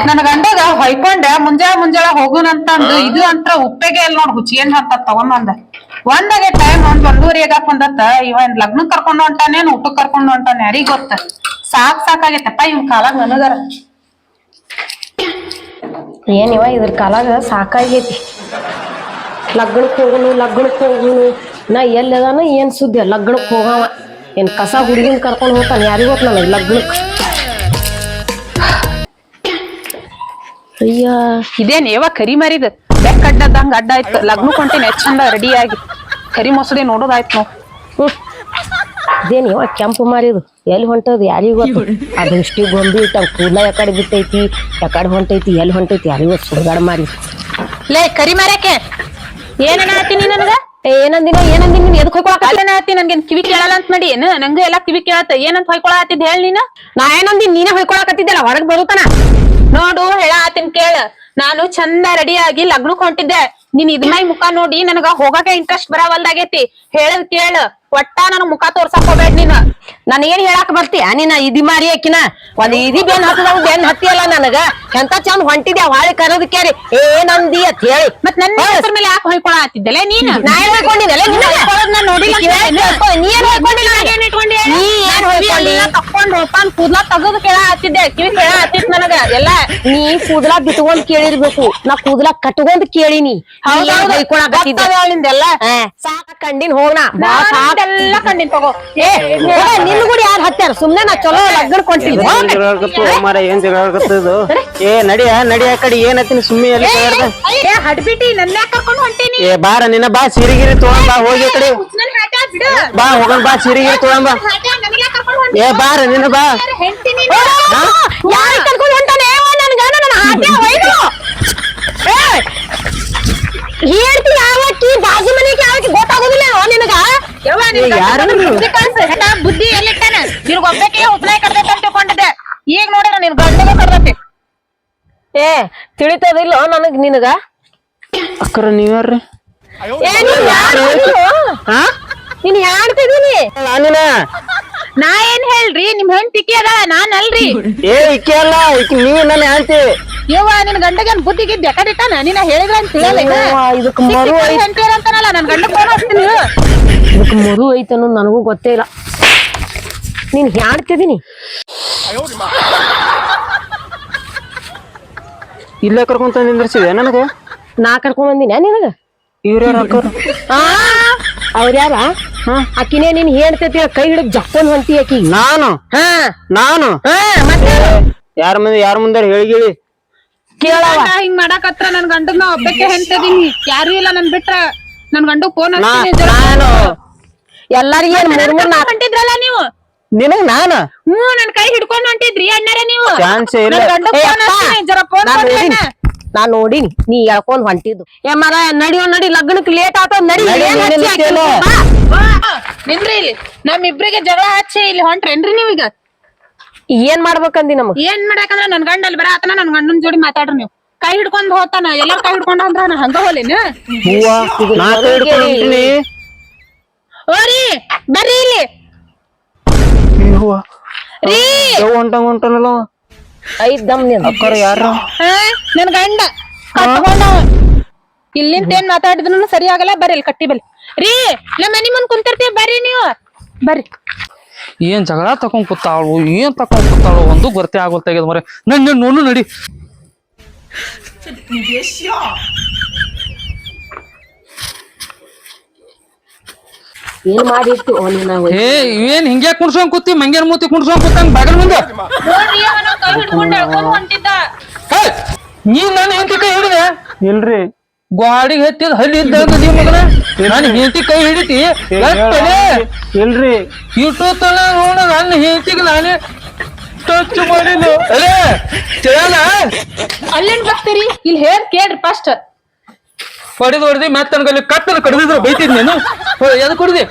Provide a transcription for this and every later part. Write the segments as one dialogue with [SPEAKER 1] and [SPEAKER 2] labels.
[SPEAKER 1] ನನ್ ಗಂಡಗ ಹೊಯ್ಕೊಂಡೆ ಮುಂಜಾನೆ ಮುಂಜಾನೆ ಹೋಗುನಂತಂದು ಇದು ಅಂತ ಉಪ್ಪೆಗೆ ಎಲ್ ನೋಡ್ ಹುಚ್ಚಿಗೆನ್ ಅಂತ ತಗೊಂಬಂದ. ಒಂದಾಗೆ ಟೈಮ್ ಒಂದ್ ಒಂದೂವರೆ ಆಗಾಕ್ ಬಂದತ್ತ ಇವನ್ ಲಗ್ನ ಕರ್ಕೊಂಡು ಹೊಂಟಾನೇನ್ ಊಟಕ್ ಕರ್ಕೊಂಡು ಹೊಂಟಾನೆ ಯಾರಿಗ್ ಗೊತ್ತ? ಸಾಕ್ ಸಾಕಾಗೈತಪ್ಪ ಇವ್ ಕಾಲಾಗ ನನಗರ.
[SPEAKER 2] ಏನಿವ ಇದ್ರ ಕಾಲಾಗ ಸಾಕಾಗೈತಿ ಲಗ್ನಕ್ಕೆ ಹೋಗುನು ಲಗ್ನಕ್ಕೆ ಹೋಗುನು ನಾ ಎಲ್ಲದಾನ ಏನ್ ಸುದ್ದಿ ಲಗ್ನಕ್ಕೆ ಹೋಗವ. ಏನ್ ಕಸ ಹುಡುಗಿನ ಕರ್ಕೊಂಡು ಹೋಗ್ತಾನೆ ಯಾರಿಗೂ ಗೊತ್ತ ನನಗೆ ಲಗ್ನಕ್ಕೆ ಅಯ್ಯ.
[SPEAKER 1] ಇದೇನ್ ಯಾವ ಕರಿ ಮರಿದ? ಬೆಕ್ ಅಡ್ಡದಂಗ ಅಡ್ಡ ಆಯ್ತು ಲಗ್ನ ಕೊಂಟಿನ ಚಂದ ರೆಡಿ ಆಗಿ. ಕರಿ ಮೊಸಳೆ ನೋಡೋದಾಯ್ತು ನಾವು
[SPEAKER 2] ಇದೇನು ಇವ ಕೆಂಪು ಮಾರಿದು? ಎಲ್ಲಿ ಹೊಂಟದ? ಯಾರಿಗೂ ಗೊತ್ತು? ಅದು ಇಷ್ಟು ಗೊಂಬಿ ಇಟ್ಟ ಕೂದಲ ಯಾಕಡೆ ಬಿಟ್ಟೈತಿ. ಯಾಕಡೆ ಹೊಂಟೈತಿ ಎಲ್ಲಿ ಹೊಂಟೈತಿ ಯಾರಿಗೂ ಸುಡಗಾಡ ಮಾರಿ
[SPEAKER 1] ಲೇ ಕರಿ ಮರಕ್ಕೆ ಏನನ ಆತೀನಿ ನನಗ?
[SPEAKER 2] ಏನಂದಿನ ಏನಂದಿನ ನೀನ್ ಎದಕ್
[SPEAKER 1] ಆತಿ ನನ್ಗೆ ಕಿವಿ ಕೇಳಲ್ಲ ಅಂತ ಮಾಡಿ. ಏನ ನಂಗ ಎಲ್ಲಾ ಕಿವಿ ಕೇಳತ್ತ. ಏನಂತ ಹೊಯ್ಕೊಳ ಆತಿದ್ ಹೇಳ ನೀನ?
[SPEAKER 2] ನಾ ಏನಂದಿನ ನೀನ ಹೊಯ್ಕೊಳಕತ್ತಿದ್ದಲ್ಲ ಹೊರಗ್ ಬರುತ್ತಾನ
[SPEAKER 1] ನೋಡು ಹೇಳ ಆತಿನ್ ಕೇಳ. ನಾನು ಚಂದ ರೆಡಿ ಆಗಿ ಲಗ್ನಕ್ ಹೊಂಟಿದ್ದೆ. ನೀನ್ ಇದ್ ಮೈ ಮುಖ ನೋಡಿ ನನಗ ಹೋಗಕ್ಕೆ ಇಂಟ್ರೆಸ್ಟ್ ಬರವಲ್ದಾಗೈತಿ. ಹೇಳದ್ ಕೇಳ. ಒಟ್ಟ ನನ್ ಮುಖ ತೋರ್ಸಕ್ ಹೋಗ್ಬೇಡ ನೀನ್.
[SPEAKER 2] ನಾನು ಏನ್ ಹೇಳಾಕ ಬರ್ತೀಯ? ನೀನ ಇದಿ ಮಾರಿ ಆಕಿನ. ಒಂದ್ ಇದಿ ಬೆನ್ ಹತ್ತದಾಗ ಬೆನ್ ಹತ್ತಿಯಲ್ಲ ನನಗ. ಎಂತ ಚಂದ್ ಹೊಂಟಿದ್ಯಾ ಹಾಳಿ ಕರೋದ್ ಕೇರಿ ಏನಂದಿ ಅಂತ ಹೇಳಿ.
[SPEAKER 1] ಮತ್ ನನ್ನ ಯಾಕೆ ಹೊಯ್ಕೊಳ ಆತಿದ್ದಲ್ಲ ನೀನ್
[SPEAKER 2] ನಾ ಏನ್ ಹೊಯ್ಕೊಂಡಿದ್ದಲೆ ನಿನಗ?
[SPEAKER 1] ಹೊಯ್ಕೊಳ್ಳೋದ್ ನಾ ನೋಡಿಲ್ಲ.
[SPEAKER 2] ಕೇಳ್ಕೊ, ಏನ್ ಹೊಯ್ಕೊಂಡಿಲ್ಲ ನೀ ಏನ್ ಹೊಯ್ಕೊಂಡಿ?
[SPEAKER 1] ಎಲ್ಲ ತಕ್ಕೊಂಡ್ ಹೋಗ್ತಾನ್ ಕೂದ್ಲ ತಗದ್ ಕೇಳ ಹತ್ತಿದ್ದೆ ಕಿವಿ ಕೇಳ ಹತ್ತಿತ್ ನನಗ. ಎಲ್ಲ
[SPEAKER 2] ನೀ ಕೂದಲ ಬಿಟ್ಕೊಂಡ್ ಕೇಳಿರ್ಬೇಕು. ನಾ ಕೂದಲ ಕಟ್ಕೊಂಡ್ ಕೇಳಿನಿ.
[SPEAKER 1] ಹೌದಾ
[SPEAKER 2] ಸಾಕ ಕಂಡಿನ್ ಹೋಗ್ನ.
[SPEAKER 1] ಎಲ್ಲ ಕಂಡಿನ್ ತಗೋ.
[SPEAKER 2] ಏ ನಿನ್ ಕೂಡ ಯಾರು ಹತ್ಯಾರ? ಸುಮ್ನೆ ನಾ ಚಲೋ ಲಗ್ನ ಕೊಂಟಿದ್ದೆ
[SPEAKER 3] ಏನ್ ಜಗಳಾಡ್ಕತ್ತು ಮಾರ ಏನ್ ಜಗಳಾಡ್ಕತ್ತದು ಏ ನಡಿಯ ನಡಿಯ ಕಡೆ ಏನ್ ಹತ್ತೀನಿ? ಸುಮ್ಮನೆ ಎಲ್ಲಿ
[SPEAKER 1] ಏ ಹಡ್ಬಿಟ್ಟಿ ನನ್ನ ಕರ್ಕೊಂಡ್ ಹೊಂಟೀನಿ.
[SPEAKER 3] ಏ ಬಾರ ನಿನ್ನ ಬಾ ಸಿರಿಗಿರಿ ತಗೊಂಡ್ ಬಾ ಹೋಗಿ ಕಡೆ. ಬಾ ಹೋಗೋಣ ಬಾ ಸೀರೆ ಬಾ.
[SPEAKER 1] ಕರ್ಕೊಂಡ್ ಹೊಂಟಿ
[SPEAKER 3] ಏ ಬಾರ ನಿನ್ನ ಬಾ.
[SPEAKER 2] ಯಾರು ಹೋಗ್ತಾನೆ ಹೊಂಟಾನೆ? ನನ್ ಗಂಡ ನನ್ನ ಹಾಟ್ಯ ಒಯ್ದು ಹೇಳ್ತಿ ಯಾವಕ್ಕಿ ಬಾಜು ಮನೆಗೆ ಯಾವಕ್ಕಿ ಗೊತ್ತಾಗೋದಿಲ್ಲ ಅವ ನಿನಗ?
[SPEAKER 1] ಬುದ್ಧಿ ಕಳ್ಸು. ಹೆಟ ಬುದ್ಧಿ ಎಲ್ಲಿಟ್ಟಾನ? ನಿನ್ಗ ಒಬ್ಬಕ್ಕೆ ಉಪ್ಲಾಯ್ ಕಡ್ದೈತೆ ಅಂತ ತಿಳ್ಕೊಂಡಿದ್ದೆ. ಈಗ ನೋಡಿರ ನಿನ್ ಗಂಡಗ ಕಡ್ದೈತಿ.
[SPEAKER 2] ಏ ತಿಳಿತದಿಲ್ಲ ನನಗ್ ನಿನಗ?
[SPEAKER 3] ಅಕ್ಕರ ನೀವ್ಯಾರ್ರಿ?
[SPEAKER 2] ಏ ನೀನ್ ಯಾರು
[SPEAKER 3] ಹಾ?
[SPEAKER 2] ನೀನ್ ಯಾಡ್ತಿದೀನಿ
[SPEAKER 3] ನಾನಿನ?
[SPEAKER 1] ನಾ ಏನ್ ಹೇಳ್ರಿ? ನಿಮ್ ಹೆಂಡತಿ ಅದ ನಾನ್ ಅಲ್ರಿ
[SPEAKER 3] ಏ ಇಕ್ಕಿ ಅಲ್ಲ ಇಕ್ಕಿ ನೀ ನನ್ನ ಹೇಳ್ತಿ
[SPEAKER 1] ಯವ್ವ ನಿನ್ ಗಂಡಗನ್ ಬುದ್ಧಿ ಗಿದ್ದಿ ಎಕಡಿಟ್ಟಾನ ನೀನ ಹೇಳಿದ್ರ ಅಂತ ಹೇಳಲ್ಲ
[SPEAKER 2] ಇದಕ್ ಮರು ಐತ್
[SPEAKER 1] ಹೆಂಡತಿ ಅಂತಾನಲ್ಲ ನನ್ ಗಂಡ ಫೋನ್ ಹಚ್ತೀನಿ
[SPEAKER 2] ಇದಕ್ ಮರು ಐತೆ ಅನ್ನೋದು ನನಗೂ ಗೊತ್ತೇ ಇಲ್ಲ. ನೀನ್ ಯಾಡ್ತಿದೀನಿ
[SPEAKER 3] ಇಲ್ಲೇ ಕರ್ಕೊಂತ ನಿಂದ್ರಿಸಿದೆ ನನಗೆ?
[SPEAKER 2] ನಾ ಕರ್ಕೊಂಡ್ ಬಂದಿನ ನಿನಗ? ಇವ್ರ ಅವ್ರ ಯಾರ? ಆಕಿನೇ ನಿನ್ ಹೇಳ್ತೈತಿ ಕೈ ಹಿಡಿದ್ ಜಪ್ಪನ್ ಹೊಂಟಿ ಆಕಿ?
[SPEAKER 3] ನಾನು?
[SPEAKER 2] ಹಾ.
[SPEAKER 3] ನಾನು?
[SPEAKER 2] ಹಾ ಮತ್ತೆ
[SPEAKER 3] ಯಾರ ಮುಂದೆ ಯಾರ ಮುಂದೆ ಹೇಳಿಗಿಳಿ
[SPEAKER 2] ಕೇಳವ
[SPEAKER 1] ಗಂಡ ಹಿಂಗ್ ಮಾಡಾಕತ್ರ ನನ್ ಗಂಡನ ನಾ ಒಬ್ಬಕ್ಕೆ ಹೆಂಡ್ತಿದೀನಿ ಯಾರು ಇಲ್ಲ ನನ್ ಬಿಟ್ರ. ನನ್ ಗಂಡು ಫೋನ್
[SPEAKER 2] ನಾನು. ಎಲ್ಲಾರಿಗೂ ಏನ್ ಮೂರ್ ಮೂರ್ ನಾಲ್ಕು
[SPEAKER 1] ಹೊಂಟಿದ್ರಲ್ಲ ನೀವು?
[SPEAKER 3] ನಿನಗ್ ನಾನು?
[SPEAKER 1] ಹ್ಮ್ ನನ್ ಕೈ ಹಿಡ್ಕೊಂಡ್ ಹೊಂಟಿದ್ರಿ ಅಣ್ಣಾರೆ ನೀವು.
[SPEAKER 3] ಚಾನ್ಸ್ ಇಲ್ಲ.
[SPEAKER 1] ನನ್ ಗಂಡ ಫೋನ್ ಜರ ಫೋನ್
[SPEAKER 2] ನಾನ್. ನಾ ನೋಡಿನಿ ನೀ ಹೇಳ್ಕೊಂಡ್ ಹೊಂಟಿದ್ದು ಏ ಮರ ನಡಿಯೋ ನಡಿ ಲಗ್ನಕ್ ಲೇಟ್ ಆತ ನಡಿ
[SPEAKER 3] ನಡಿ,
[SPEAKER 2] ಏನ್
[SPEAKER 3] ನೀನ್
[SPEAKER 2] ಹಚ್ಚಿ ಹಾಕಿಲ್ಲ?
[SPEAKER 3] ನಿಲ್ತೇನೋ?
[SPEAKER 2] ಬಾ.
[SPEAKER 1] ಬಾ, ನಿಂದ್ರಿ ಇಲ್ಲಿ ನಮ್ಮಿಬ್ರಿಗೆ ಜಗಳ ಹಚ್ಚಿ ಇಲ್ಲಿ ಹೊಂಟ್ರೇನ್ರಿ ನೀವೀಗ
[SPEAKER 2] ಏನ್ ಮಾಡ್ಬೇಕಂದಿ ನಮಗ್
[SPEAKER 1] ಏನ್ ಮಾಡಕಂದ್ರ ನನ್ ಗಂಡ ಅಲ್ಲಿ ಬರತನ ನನ್ ಗಂಡನ್ ಜೋಡಿ ಮಾತಾಡ್ರಿ ನೀವು ಕೈ ಹಿಡ್ಕೊಂಡ್ ಹೋತಾನ ಎಲ್ಲಾರ ಕೈ ಹಿಡ್ಕೊಂಡ್ ಅಂದ್ರ ನಾ ಹಂಗ ಹೋಲಿನ
[SPEAKER 3] ಹೂವ ನಾ ಕೈ ಹಿಡ್ಕೊಂಡು ಹೊಂಟೀನಿ.
[SPEAKER 1] ಓರಿ ಬರ್ರಿ ಇಲ್ಲಿ
[SPEAKER 3] ಈ ಹೂವ
[SPEAKER 1] ರೀ
[SPEAKER 3] ಯಾವ ಹೊಂಟಂಗ್ ಹೊಂಟನಲ್ಲ ಅವ.
[SPEAKER 2] ಐದ್ ದಮ್ನಿಂದ.
[SPEAKER 3] ಅಕ್ಕರ ಯಾರು
[SPEAKER 1] ನನ್ ಗಂಡ. ಕಟ್ಕೊಂಡವ ಇಲ್ಲಿಂದ ಏನ್ ಮಾತಾಡಿದ್ರು ಸರಿ ಆಗಲ್ಲ ಬರ್ರಿ ಇಲ್ಲಿ ಕಟ್ಟಿ ಬಲ್ಲಿ. ರೀ ನಮ್ಮ ಮನಿ ಮುಂದ್ ಕುಂತಿರ್ತೀವಿ ಬರ್ರಿ ನೀವು. ಬರ್ರಿ.
[SPEAKER 4] ಏನ್ ಜಗಳ ತಕೊಂಡ್ ಕೂತಾಳು ಏನ್ ತಕೊಂಡ್ ಕೂತಾಳು ಒಂದು ಗೊತ್ತೇ ಆಗೋಲ್ತಾಗ್ಯದ ಮರೆ. ನನ್ ನನ್ ನೋಡು ನಡಿ.
[SPEAKER 2] ಏನ್ ಮಾಡಿರ್ತಿ ಓ ನೀನ.
[SPEAKER 4] ಏ ಇವೇನ್ ಹಿಂಗ್ಯಾ ಕುಣ್ಸ್ಕೊಂಡ್ ಕೂತಿ ಮಂಗ್ಯಾನ್ ಮೂತಿ ಕುಣ್ಸ್ಕೊಂಡ್ ಕೂತಂಗ್ ಬಾಗಲ್ ಮುಂದೆ?
[SPEAKER 1] ನೋಡ್ರಿ ಅವನ ಕೈ ಹಿಡ್ಕೊಂಡ್ ಎಳ್ಕೊಂಡ್
[SPEAKER 4] ಹೇ, ನೀ ನನ್ನ ಹೆಂಡತಿ ಕೈ ಹಿಡಿದೆ?
[SPEAKER 3] ಇಲ್ರಿ.
[SPEAKER 4] ಗಾಡಿಗೆ ಹತ್ತಿದ ಹಲ್ಲಿ ಇದ್ದಾಗ ನೀ ಮಗನ? ನನ್ನ ಹೆಂಡತಿ ಕೈ ಹಿಡಿತಿ? ಎತ್ತಲೆ
[SPEAKER 3] ಇಲ್ರಿ.
[SPEAKER 4] ಇಟ್ಟು ತನ ನೋಡ ನನ್ನ ಹೆಂಡತಿಗೆ ನಾನೇ ಟಚ್ ಮಾಡಿಲ್ಲ ಅರೇ ತಿಳಿಯಲ್ಲ
[SPEAKER 1] ಅಲ್ಲೇನ್ ಬರ್ತೀರಿ? ಇಲ್ಲಿ ಹೇಳ್ ಕೇಳ್ರಿ ಫಸ್ಟ್
[SPEAKER 4] ಹೊಡೆದು ಹೊಡೆದಿ ಮತ್ತೆ ನನಗಲ್ಲಿ ಕತ್ತಲು ಕಡಿದಿದ್ರು ಬೈತಿದ್ ನೀನು. ಎದ್ ಕುಡ್ದಿ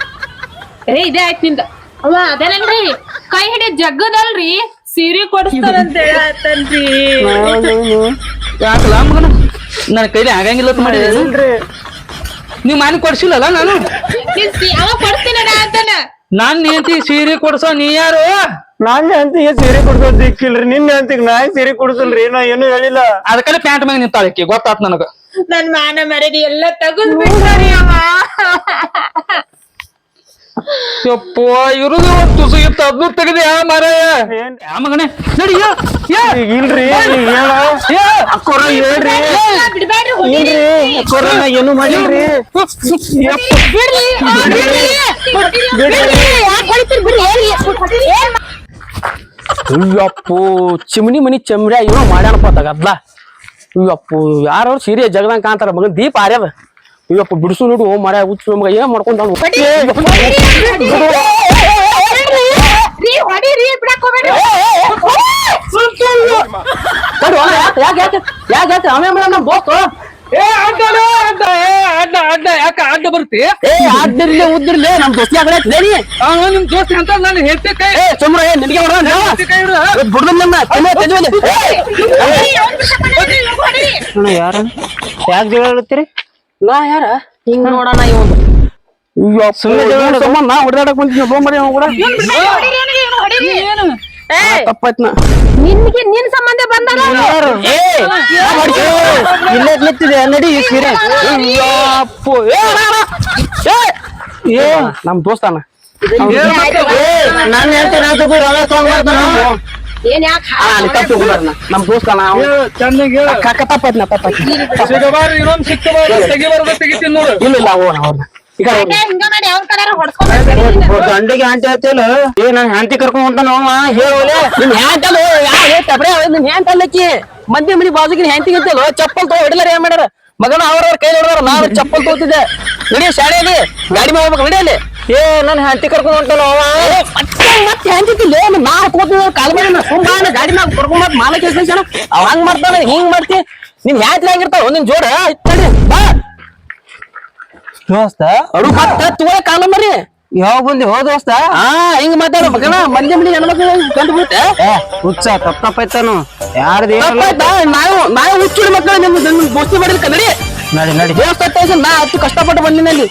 [SPEAKER 1] ಏ ಇದೇ ಆಯ್ತು ನಿಂದ. ಅವ ಅದೇನಲ್ರಿ ಕೈ ಹಿಡಿ ಜಗ್ಗದಲ್ರಿ. ಸೀರೆ ಕೊಡಿಸ್ತಾರಂತ ಹೇಳತ್ತನ್ರಿ
[SPEAKER 4] ಯಾಕಲ್ಲ ಮಗನ? ನನ್ನ ಕೈಲಿ ಆಗಂಗಿಲ್ಲ ಅಂತ ಮಾಡಿದೆ. ನೀವ್ ಮನೆ ಕೊಡ್ಸಿಲ್ಲಲ್ಲ ನಾನು?
[SPEAKER 1] ನೀನ್ ಅವ ಕೊಡ್ತೀನಿ ಅಂತಾನ.
[SPEAKER 4] ನನ್ ಹೆಂಡತಿ ಸೀರೆ ಕೊಡ್ಸೋ ನೀ ಯಾರು?
[SPEAKER 3] ನಾನ್ ಹೆಂತಿಗೆ ಸೀರೆ ಕೊಡ್ಸೋದ್ ದಿಕ್ಕಿಲ್ರಿ ನಿನ್ನ ಹೆಂತಿಗೆ ನಾ ಸೀರೆ ಕೊಡ್ಸಲ್ರಿ. ನಾ ಏನು ಹೇಳಿಲ್ಲ.
[SPEAKER 4] ಅದಕ್ಕೆ ಪ್ಯಾಂಟ್ ಮ್ಯಾಗ ನಿಂತಾಳಕ್ಕೆ ಗೊತ್ತಾತ್ ನನಗ.
[SPEAKER 1] ನನ್ ಮಾನ ಮರ್ಯಾದೆ ಎಲ್ಲ ತೆಗೆದ್ ಬಿಟ್ಟಾರಿ ಅವ
[SPEAKER 4] ಯಪ್ಪ ಇರುದು ಒಂದ್ ತುಸು ಇತ್ತು ತೆಗೆದಿ ಮಾರಾಯ
[SPEAKER 3] ಏನ್
[SPEAKER 4] ಆ ಮಗನೇ ನಡಿ ಯಾ, ಯಾ,
[SPEAKER 3] ಈಗ ಇಲ್ರಿ ಈಗ ಹೇಳ
[SPEAKER 4] ಯಾ.
[SPEAKER 3] ಅಕ್ಕೋರ ಹೇಳ್ರಿ
[SPEAKER 1] ಬಿಡ್ಬೇಡ್ರಿ
[SPEAKER 3] ಇಲ್ರಿ ಅಕ್ಕೋರ ನಾ ಏನು ಮಾಡಿಲ್ರಿ
[SPEAKER 5] ಅಯ್ಯಪ್ಪು ಚಿಮಣಿ ಮನಿ ಚಮ್ರ ಏನೋ ಮಾಡ್ಯಾನಪ್ಪ ತಗದ್ಲ ಅಯ್ಯಪ್ಪು ಯಾರು ಸೀರೆ ಜಗದಂಗ ಕಾಣ್ತಾರ ಮಗನ್ ದೀಪ ಆರ್ಯದ ಅಯ್ಯಪ್ಪ ಬಿಡಿಸು ನೋಡು ಮರ ಹುಚ್ಚು ನಮ್ಗೆ ಏನ್ ಮಾಡ್ಕೊಂಡ್ ಉದ್ದಿರ್ಲಿ ನಮ್ ದೋಸ್ತಿ ಆಗಲೇ
[SPEAKER 4] ನಿಮ್ ದೋಸ್ತ ಅಂತ ನಾನು ಹೇಳ್ತೆ ಕೈ
[SPEAKER 5] ಸುಮ್ರ ನಿನಗೆ? ಬಿಡ್ದು
[SPEAKER 3] ಯಾರ ಯಾಕೆ ಜಗಳ ಆಡ್ತೀರಿ
[SPEAKER 5] ನಾ ಯಾರ ಹಿಂಗ್ ನೋಡಣ ಇವನು ಸುಮ್ಮನೆ ಸುಮ್ಮನೆ ನಾ ಹೊಡೆದಾಡಕ್ ಬಂದಿದ್ದೆ ಲೋ ಮರಿ ಅವ್ನು ಕೂಡ ತಪ್ಪಾಯ್ತು ನಾ
[SPEAKER 2] ನಿನ್ಗೆ ನಿನ್ ಸಂಬಂಧ ಬಂದಲ್ಲ
[SPEAKER 5] ಏ
[SPEAKER 3] ಇಲ್ಲೇ ನಿಂತಿದೆ ನಡಿ ಈ ಸೀರೆ
[SPEAKER 5] ಅಪ್ಪ ಏ. ಏ ಏ ನಮ್ ದೋಸ್ತಾನ
[SPEAKER 3] ನಾನು ಹೇಳ್ತೇನೆ ಅಂತ ಬರ್ತಾನ.
[SPEAKER 2] ಏನ್ ಯಾಕೆ
[SPEAKER 5] ನಮ್
[SPEAKER 4] ದೋಸ್ತ
[SPEAKER 5] ಕಾಕ ಇಲ್ಲ ಇಲ್ಲ ಹೋಗೋಣ ಅವ್ರನ್ನ
[SPEAKER 1] ಕಡೆ
[SPEAKER 3] ಗಂಡಿಗೆ ಆಂಟಿ ಹೇಳ್ತಿಲ್ಲ ಏ ನನ್ ಹ್ಯಾಂತಿ ಕರ್ಕೊಂಡ್ ಹೊಂಟಾನ ಅವ ಹೇಳೋಲೆ
[SPEAKER 5] ನಿನ್ ಹ್ಯಾಂಟಲ್ ಯಾರು ತಬ್ರೆ ನಿನ್ ಹ್ಯಾಂಟಲ್ ಅಕ್ಕಿ ಮಂದಿ ಮನಿ ಬಾಜುಗಿನ ಹ್ಯಾಂತಿ ಚಪ್ಪಲ್ ತೋ ಹೊಡಿಲಾರ ಏನ್ ಮಾಡ್ಯಾರ? ಮಗನ ಅವ್ರವ್ರ ಕೈ ನೋಡ್ರ ನಾವ್ ಚಪ್ಪಲ್ ತಗೋತಿದ್ದೆ. ನಡಿ ಶಾಲೆಯಲ್ಲಿ ಗಾಡಿ ಮೇಲೆ ಹೋಗ್ಬೇಕು ನಡಿಯಲ್ಲಿ
[SPEAKER 3] ಏ ನನ್ನ ಹೆಂಡತಿ ಕರ್ಕೊಂಡ್ ಹೊಂಟಲ್ಲ ಅವ
[SPEAKER 5] ಮತ್ತೆ ಮತ್ತೆ ಹ್ಯಾಂಟಿದ್ದಿಲ್ಲ ನಾ ಹತ್ಕೋತೀವಿ ಕಾಲ್ ಮೇಲೆ ಸುಮ್ಮ ಗಾಡಿ ಮ್ಯಾಗ ಕರ್ಕೊಂಡ್ ಮಾಲ ಕೇಳ್ಸ ಅವ್ ಹಂಗ್ ಮಾಡ್ತಾನ ಹಿಂಗ್ ಮಾಡ್ತಿ? ನಿಮ್ ಹ್ಯಾಂಟ್ಲಿ ಹೆಂಗಿರ್ತಾವ? ನಿನ್ ಜೋಡ ಇತ್ತಡಿ ಬಾ.
[SPEAKER 3] ದೋಸ್ತ
[SPEAKER 5] ಅಡು ಮತ್ತೆ ಕಾಲ ಮರಿ
[SPEAKER 3] ಯಾವ ಬಂದಿ? ಹೋ ದೋಸ್ತ.
[SPEAKER 5] ಹಾ ಹಿಂಗ್ ಮಾತಾಡ ಮಗನ ಮಂದಿ ಮನಿ ಹೆಣ್ಮಕ್ಳು ಕಂಡು ಬಿಟ್ಟೆ
[SPEAKER 3] ಏ ಹುಚ್ಚ ತಪ್ಪ ತಪ್ಪಾಯ್ತಾನು ಯಾರ್ದು
[SPEAKER 5] ತಪ್ಪಾಯ್ತಾ ನಾವು ನಾವು ಹುಚ್ಚಿಡ ಮಕ್ಕಳು ನಿಮ್ ದೋಸ್ತಿ ಮಾಡಿದ ಕನ್ನಡಿ
[SPEAKER 3] ನಡಿ ನಡಿ.
[SPEAKER 5] ದೇವಸ್ಥಾನ ನಾ ಹತ್ತು ಕಷ್ಟಪಟ್ಟು ಬಂದಿನಲ್ಲಿ